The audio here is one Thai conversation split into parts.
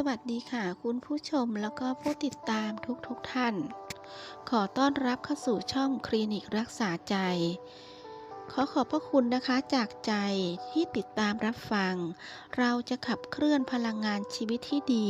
สวัสดีค่ะ คุณผู้ชมแล้วก็ผู้ติดตามทุกๆทท่าน ขอต้อนรับเข้าสู่ช่องคลินิกรักษาใจ ขอขอบพระคุณนะคะจากใจที่ติดตามรับฟัง เราจะขับเคลื่อนพลังงานชีวิตที่ดี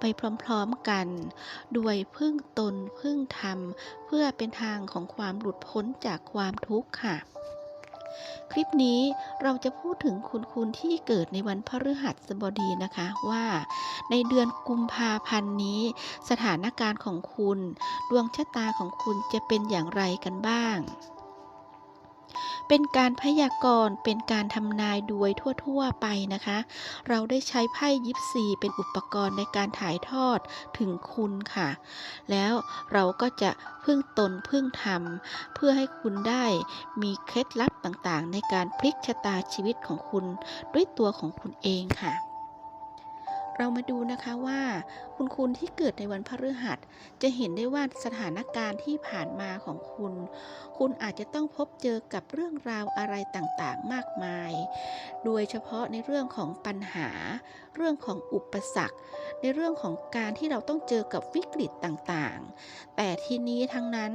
ไปพร้อมๆกันด้วยพึ่งตนพึ่งธรรม เพื่อเป็นทางของความหลุดพ้นจากความทุกข์ค่ะ คลิปนี้เราจะพูดถึงคุณคุณที่เกิดในวันพฤหัสบดีนะคะว่า ในเดือนกุมภาพันธ์นี้ สถานการณ์ของคุณ ดวงชะตาของคุณจะเป็นอย่างไรกันบ้างเป็นการพยากรณ์เป็นการทำนายโดยทั่ว ๆ ไปนะคะ เราได้ใช้ไพ่ยิปซีเป็นอุปกรณ์ในการถ่ายทอดถึงคุณค่ะ แล้วเราก็จะพึ่งตนพึ่งธรรม เพื่อให้คุณได้มีเคล็ดลับ ต่างๆ ในการพลิกชะตาชีวิตของคุณด้วยตัวของคุณเองค่ะ เรามาดูนะคะว่าคุณคุณที่เกิดในวันพฤหัส จะเห็นได้ว่าสถานการณ์ที่ผ่านมาของคุณ คุณอาจจะต้องพบเจอกับเรื่องราวอะไรต่างๆ มากมาย โดยเฉพาะในเรื่องของปัญหา เรื่องของอุปสรรค ในเรื่องของการที่เราต้องเจอกับวิกฤตต่างๆ แต่ทีนี้ทั้งนั้น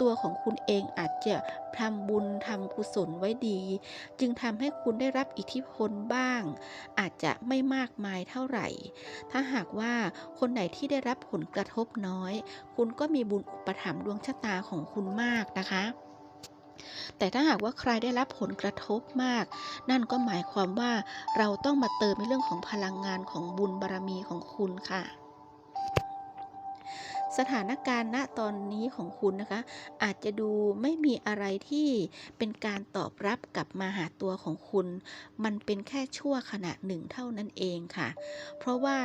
ตัวของคุณเองอาจจะทำบุญทำกุศลไว้ดี จึงทำให้คุณได้รับอิทธิพลบ้าง อาจจะไม่มากมายเท่าไหร่ถ้าหากว่าคนไหนที่ได้รับผลกระทบน้อย คุณก็มีบุญอุปถัมภ์ดวงชะตาของคุณมากนะคะแต่ถ้าหากว่าใครได้รับผลกระทบมาก นั่นก็หมายความว่าเราต้องมาเติมในเรื่องของพลังงานของบุญบารมีของคุณค่ะ สถานการณ์ณตอนนี้ของคุณนะคะ อาจจะดูไม่มีอะไรที่เป็นการตอบรับกลับมาหาตัวของคุณ มันเป็นแค่ชั่วขณะหนึ่งเท่านั้นเองค่ะ เพราะว่า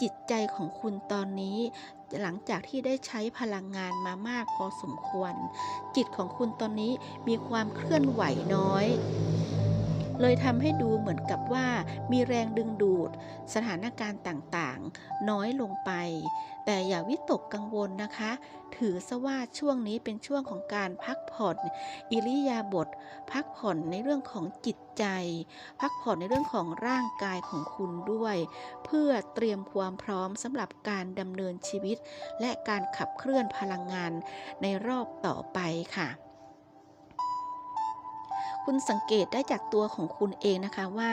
จิตใจของคุณตอนนี้หลังจากที่ได้ใช้พลังงานมามากพอสมควร จิตของคุณตอนนี้มีความเคลื่อนไหวน้อย เลยทำให้ดูเหมือนกับว่ามีแรงดึงดูด สถานการณ์ต่างๆ น้อยลงไป แต่อย่าวิตกกังวลนะคะ ถือซะว่าช่วงนี้เป็นช่วงของการพักผ่อน อิริยาบถพักผ่อนในเรื่องของจิตใจ พักผ่อนในเรื่องของร่างกายของคุณด้วย เพื่อเตรียมความพร้อมสำหรับการดำเนินชีวิต และการขับเคลื่อนพลังงานในรอบต่อไปค่ะ คุณสังเกตได้จากตัวของคุณเองนะคะว่า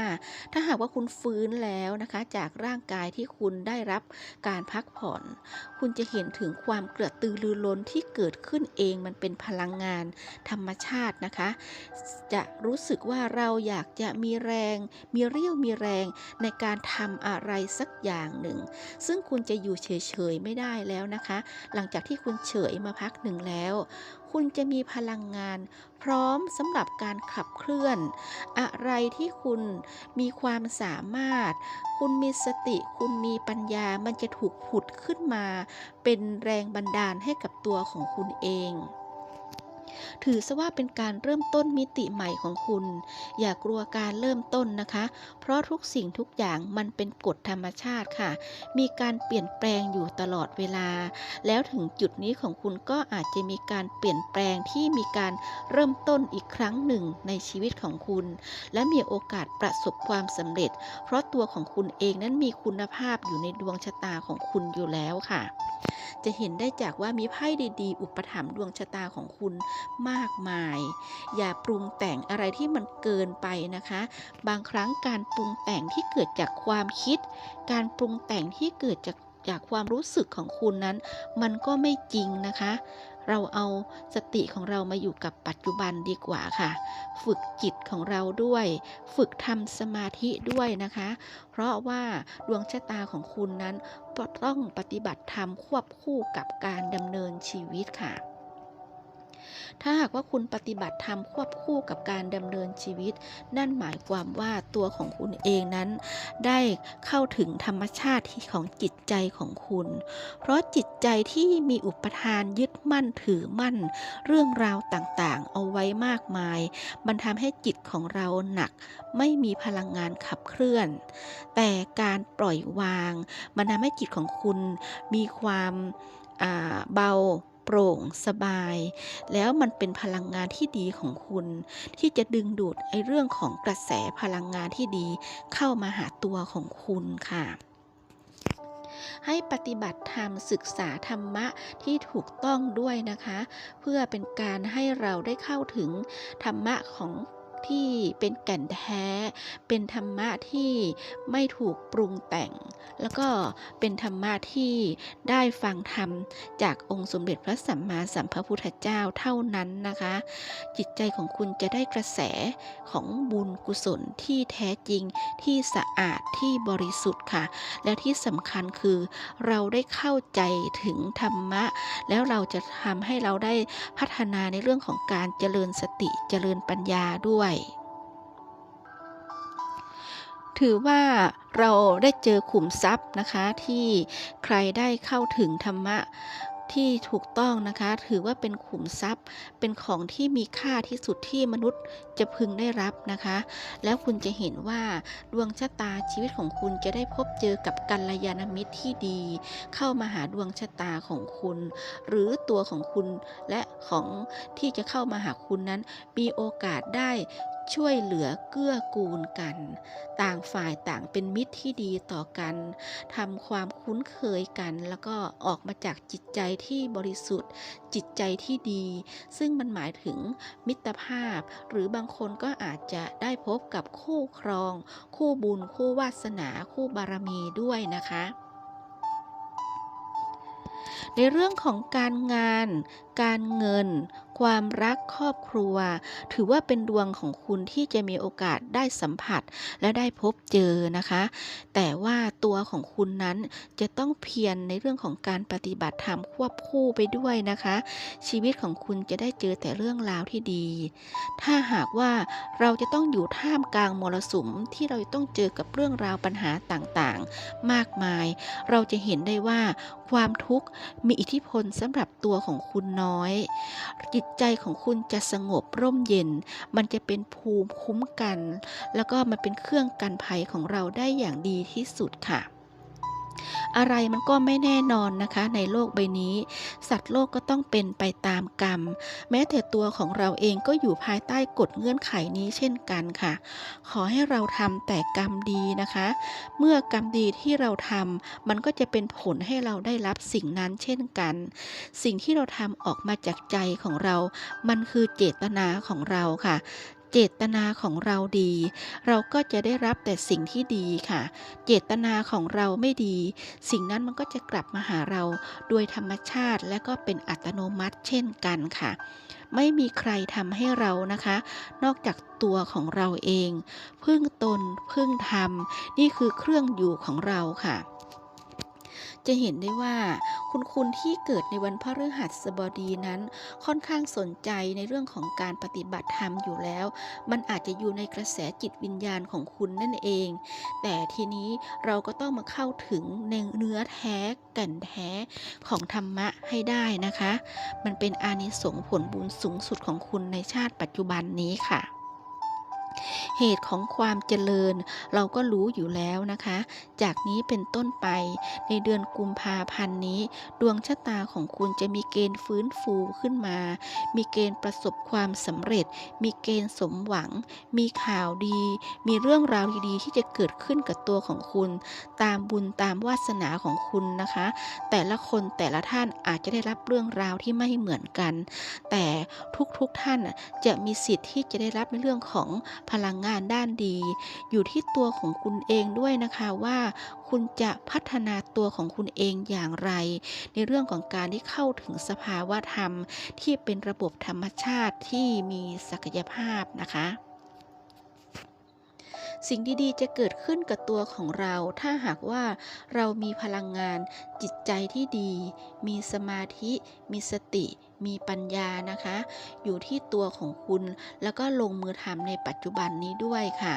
ถ้าหากว่าคุณฟื้นแล้วนะคะ จากร่างกายที่คุณได้รับการพักผ่อน คุณจะเห็นถึงความเกระตือรือร้นที่เกิดขึ้นเองมันเป็นพลังงานธรรมชาตินะคะ จะรู้สึกว่าเราอยากจะมีแรง มีเรี่ยวมีแรงในการทำอะไรสักอย่างหนึ่ง ซึ่งคุณจะอยู่เฉยๆไม่ได้แล้วนะคะ หลังจากที่คุณเฉยมาพักหนึ่งแล้ว คุณจะมีพลังงาน พร้อมสำหรับการขับเคลื่อน อะไรที่คุณมีความสามารถ คุณมีสติ คุณมีปัญญามันจะถูกผุดขึ้นมา เป็นแรงบันดาลให้กับตัวของคุณเอง ถือซะว่าเป็นการเริ่มต้นมิติใหม่ของคุณ อย่ากลัวการเริ่มต้นนะคะ เพราะทุกสิ่งทุกอย่างมันเป็นกฎธรรมชาติค่ะ มีการเปลี่ยนแปลงอยู่ตลอดเวลา แล้วถึงจุดนี้ของคุณก็อาจจะมีการเปลี่ยนแปลงที่มีการเริ่มต้นอีกครั้งหนึ่งในชีวิตของคุณ และมีโอกาสประสบความสำเร็จ เพราะตัวของคุณเองนั้นมีคุณภาพอยู่ในดวงชะตาของคุณอยู่แล้วค่ะ จะเห็นได้จากว่ามีไพ่ดีๆ อุปถัมภ์ดวงชะตาของคุณมากมาย อย่าปรุงแต่งอะไรที่มันเกินไปนะคะ บางครั้งการปรุงแต่งที่เกิดจากความคิด การปรุงแต่งที่เกิดจากจากความรู้สึกของคุณนั้น มันก็ไม่จริงนะคะ เราเอาสติของเรามาอยู่กับปัจจุบันดีกว่าค่ะ ฝึกจิตของเราด้วย ฝึกทำสมาธิด้วยนะคะ เพราะว่าดวงชะตาของคุณนั้นต้องปฏิบัติธรรมควบคู่กับการดำเนินชีวิตค่ะ ถ้าหากว่าคุณปฏิบัติธรรมควบคู่กับการดำเนินชีวิต นั่นหมายความว่าตัวของคุณเองนั้น ได้เข้าถึงธรรมชาติของจิตใจของคุณ เพราะจิตใจที่มีอุปทานยึดมั่นถือมั่น เรื่องราวต่างๆ เอาไว้มากมาย มันทำให้จิตของเราหนัก ไม่มีพลังงานขับเคลื่อน แต่การปล่อยวาง มันทำให้จิตของคุณมีความเบา โปร่งสบาย แล้วมันเป็นพลังงานที่ดีของคุณ ที่จะดึงดูดไอ้เรื่องของกระแสพลังงานที่ดีเข้ามาหาตัวของคุณค่ะให้ปฏิบัติธรรมศึกษาธรรมะที่ถูกต้องด้วยนะคะ เพื่อเป็นการให้เราได้เข้าถึงธรรมะของ ที่เป็นแก่นแท้ เป็นธรรมะที่ไม่ถูกปรุงแต่ง แล้วก็เป็นธรรมะที่ได้ฟังธรรมจากองค์สมเด็จพระสัมมาสัมพุทธเจ้าเท่านั้นนะคะ จิตใจของคุณจะได้กระแสของบุญกุศลที่แท้จริงที่สะอาดที่บริสุทธิ์ค่ะ และที่สำคัญคือเราได้เข้าใจถึงธรรมะ แล้วเราจะทำให้เราได้พัฒนาในเรื่องของการเจริญสติเจริญปัญญาด้วยถือว่าเราได้เจอขุมทรัพย์นะคะที่ใครได้เข้าถึงธรรมะ ที่ถูกต้องนะคะ ถือว่าเป็นขุมทรัพย์ เป็นของที่มีค่าที่สุดที่มนุษย์จะพึงได้รับนะคะ แล้วคุณจะเห็นว่าดวงชะตาชีวิตของคุณจะได้พบเจอกับกัลยาณมิตรที่ดี เข้ามาหาดวงชะตาของคุณ หรือตัวของคุณและของที่จะเข้ามาหาคุณนั้น มีโอกาสได้ ช่วยเหลือเกื้อกูลกัน ต่างฝ่ายต่างเป็นมิตรที่ดีต่อกันทำความคุ้นเคยกัน แล้วก็ออกมาจากจิตใจที่บริสุทธิ์ จิตใจที่ดี ซึ่งมันหมายถึงมิตรภาพ หรือบางคนก็อาจจะได้พบกับคู่ครอง คู่บุญ คู่วาสนา คู่บารมีด้วยนะคะในเรื่องของการงาน การเงินความรักครอบครัว ถือว่าเป็นดวงของคุณที่จะมีโอกาสได้สัมผัสและได้พบเจอนะคะ แต่ว่าตัวของคุณนั้นจะต้องเพียรในเรื่องของการปฏิบัติธรรมควบคู่ไปด้วยนะคะ ชีวิตของคุณจะได้เจอแต่เรื่องราวที่ดี ถ้าหากว่าเราจะต้องอยู่ท่ามกลางมรสุมที่เราต้องเจอกับเรื่องราวปัญหาต่างๆ มากมาย เราจะเห็นได้ว่าความทุกข์มีอิทธิพลสำหรับตัวของคุณน้อยจิตใจของคุณจะสงบร่มเย็น มันจะเป็นภูมิคุ้มกัน แล้วก็มันเป็นเครื่องกันภัยของเราได้อย่างดีที่สุดค่ะ อะไรมันก็ไม่แน่นอนนะคะ ในโลกใบนี้ สัตว์โลกก็ต้องเป็นไปตามกรรม แม้แต่ตัวของเราเองก็อยู่ภายใต้กฎเงื่อนไขนี้เช่นกันค่ะ ขอให้เราทำแต่กรรมดีนะคะ เมื่อกรรมดีที่เราทำมันก็จะเป็นผลให้เราได้รับสิ่งนั้นเช่นกัน สิ่งที่เราทำออกมาจากใจของเรา มันคือเจตนาของเราค่ะ เจตนาของเราดี เราก็จะได้รับแต่สิ่งที่ดีค่ะ เจตนาของเราไม่ดี สิ่งนั้นมันก็จะกลับมาหาเราโดยธรรมชาติและก็เป็นอัตโนมัติเช่นกันค่ะ ไม่มีใครทำให้เรานะคะ นอกจากตัวของเราเอง พึ่งตนพึ่งธรรม นี่คือเครื่องอยู่ของเราค่ะ จะเห็นได้ว่าคุณคุณที่เกิดในวันพฤหัสบดีนั้น ค่อนข้างสนใจในเรื่องของการปฏิบัติธรรมอยู่แล้ว มันอาจจะอยู่ในกระแสจิตวิญญาณของคุณนั่นเอง แต่ทีนี้เราก็ต้องมาเข้าถึงในเนื้อแท้แก่นแท้ของธรรมะให้ได้นะคะ มันเป็นอานิสงส์ผลบุญสูงสุดของคุณในชาติปัจจุบันนี้ค่ะ เหตุของความเจริญเราก็รู้อยู่แล้วนะคะ จากนี้เป็นต้นไปในเดือนกุมภาพันธ์นี้ ดวงชะตาของคุณจะมีเกณฑ์ฟื้นฟูขึ้นมา มีเกณฑ์ประสบความสำเร็จ มีเกณฑ์สมหวัง มีข่าวดี มีเรื่องราวดีๆที่จะเกิดขึ้นกับตัวของคุณ ตามบุญตามวาสนาของคุณนะคะ แต่ละคนแต่ละท่านอาจจะได้รับเรื่องราวที่ไม่เหมือนกัน แต่ทุกๆท่านจะมีสิทธิ์ที่จะได้รับในเรื่องของพลังงานด้านดี อยู่ที่ตัวของคุณเองด้วยนะคะว่า คุณจะพัฒนาตัวของคุณเองอย่างไร ในเรื่องของการที่เข้าถึงสภาวะธรรม ที่เป็นระบบธรรมชาติที่มีศักยภาพนะคะสิ่งดีๆ จะเกิดขึ้นกับตัวของเรา ถ้าหากว่าเรามีพลังงานจิตใจที่ดี มีสมาธิ มีสติ มีปัญญานะคะ อยู่ที่ตัวของคุณ แล้วก็ลงมือทำในปัจจุบันนี้ด้วยค่ะ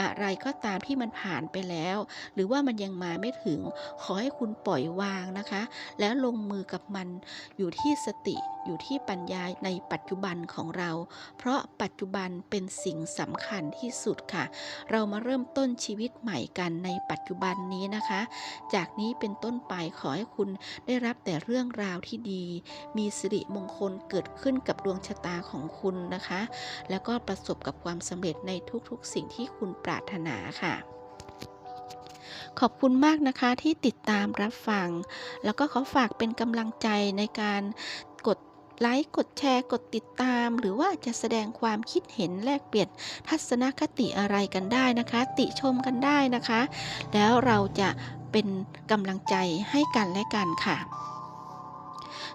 อะไรก็ตามที่มันผ่านไปแล้ว หรือว่ามันยังมาไม่ถึง ขอให้คุณปล่อยวางนะคะ แล้วลงมือกับมันอยู่ที่สติอยู่ที่ปัญญาในปัจจุบันของเรา เพราะปัจจุบันเป็นสิ่งสำคัญที่สุดค่ะ เรามาเริ่มต้นชีวิตใหม่กันในปัจจุบันนี้นะคะ จากนี้เป็นต้นไปขอให้คุณได้รับแต่เรื่องราวที่ดี มีสิริมงคลเกิดขึ้นกับดวงชะตาของคุณนะคะ แล้วก็ประสบกับความสำเร็จในทุกๆ สิ่งที่คุณปรารถนาค่ะขอบคุณมากนะคะที่ติดตามรับฟัง แล้วก็ขอฝากเป็นกำลังใจในการกดไลค์กดแชร์ กดติดตาม หรือว่าจะแสดงความคิดเห็นแลกเปลี่ยนทัศนคติอะไรกันได้นะคะ ติชมกันได้นะคะ แล้วเราจะเป็นกำลังใจให้กันและกันค่ะ